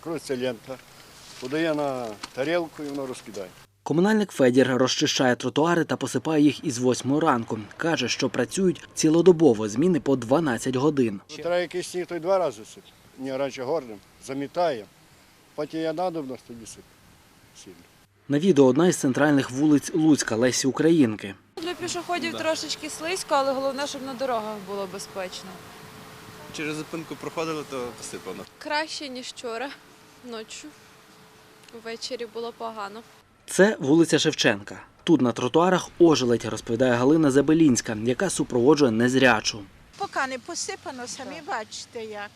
Крутиться лента, подає на тарілку і воно розкидає. Комунальник Федір розчищає тротуари та посипає їх із 8 ранку. Каже, що працюють цілодобово, зміни по 12 годин. Треба якийсь сніг, то й два рази сип. Ні, раніше горним, замітає. Потім я надобно, тоді сип. На відео одна із центральних вулиць Луцька Лесі Українки. Для пішоходів трошечки слизько, але головне, щоб на дорогах було безпечно. Через зупинку проходили, то посипано. Краще, ніж вчора, ночі. Ввечері було погано. Це вулиця Шевченка. Тут на тротуарах ожеледь, розповідає Галина Забелінська, яка супроводжує незрячу. Поки не посипано, самі бачите як.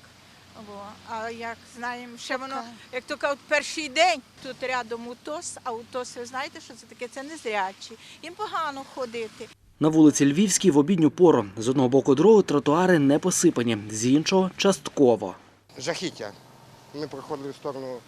Во. А як знаємо, ще воно, як то кажуть, перший день тут рядом УТОС, а УТОС, ви знаєте, що це таке? Це незрячі. Їм погано ходити. На вулиці Львівській в обідню пору з одного боку дороги тротуари не посипані, з іншого частково. жахіття. Ми проходили в сторону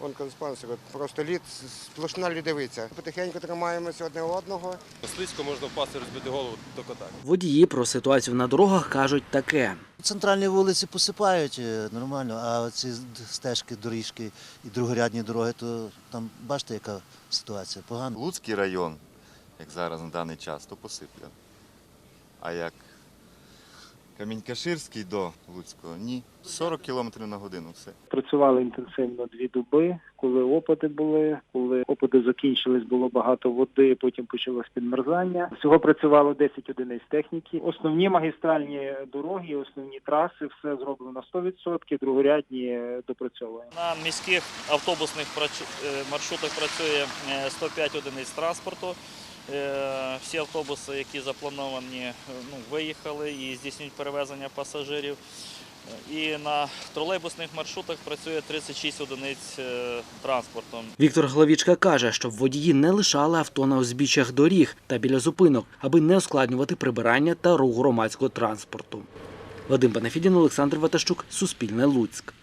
онкодиспансеру, просто лід, сплошна лідовиця. Потихеньку тримаємося одне одного. Слизько можна впасти, розбити голову, тільки так. Водії про ситуацію на дорогах кажуть таке. Центральні вулиці посипають е, нормально, а ці стежки, доріжки і другорядні дороги, то там бачите, яка ситуація погана. Луцький район, як зараз на даний час, то посипляно. А як Камінь-Каширський до Луцького, ні. 40 км на годину все. Працювали інтенсивно дві доби, коли опади були. Коли опади закінчились, було багато води, потім почалось підмерзання. Всього працювало 10 одиниць техніки. Основні магістральні дороги, основні траси, все зроблено 100%, другорядні е, допрацьовуємо. На міських автобусних е, маршрутах працює е, 105 одиниць транспорту. Е, Всі автобуси, які заплановані, е, ну, виїхали і здійснюють перевезення пасажирів. І на тролейбусних маршрутах працює 36 одиниць е, транспорту. Віктор Главічка каже, щоб водії не лишали авто на узбіччях доріг та біля зупинок, аби не ускладнювати прибирання та рух громадського транспорту. Вадим Панафідін, Олександр Ватащук, Суспільне Луцьк.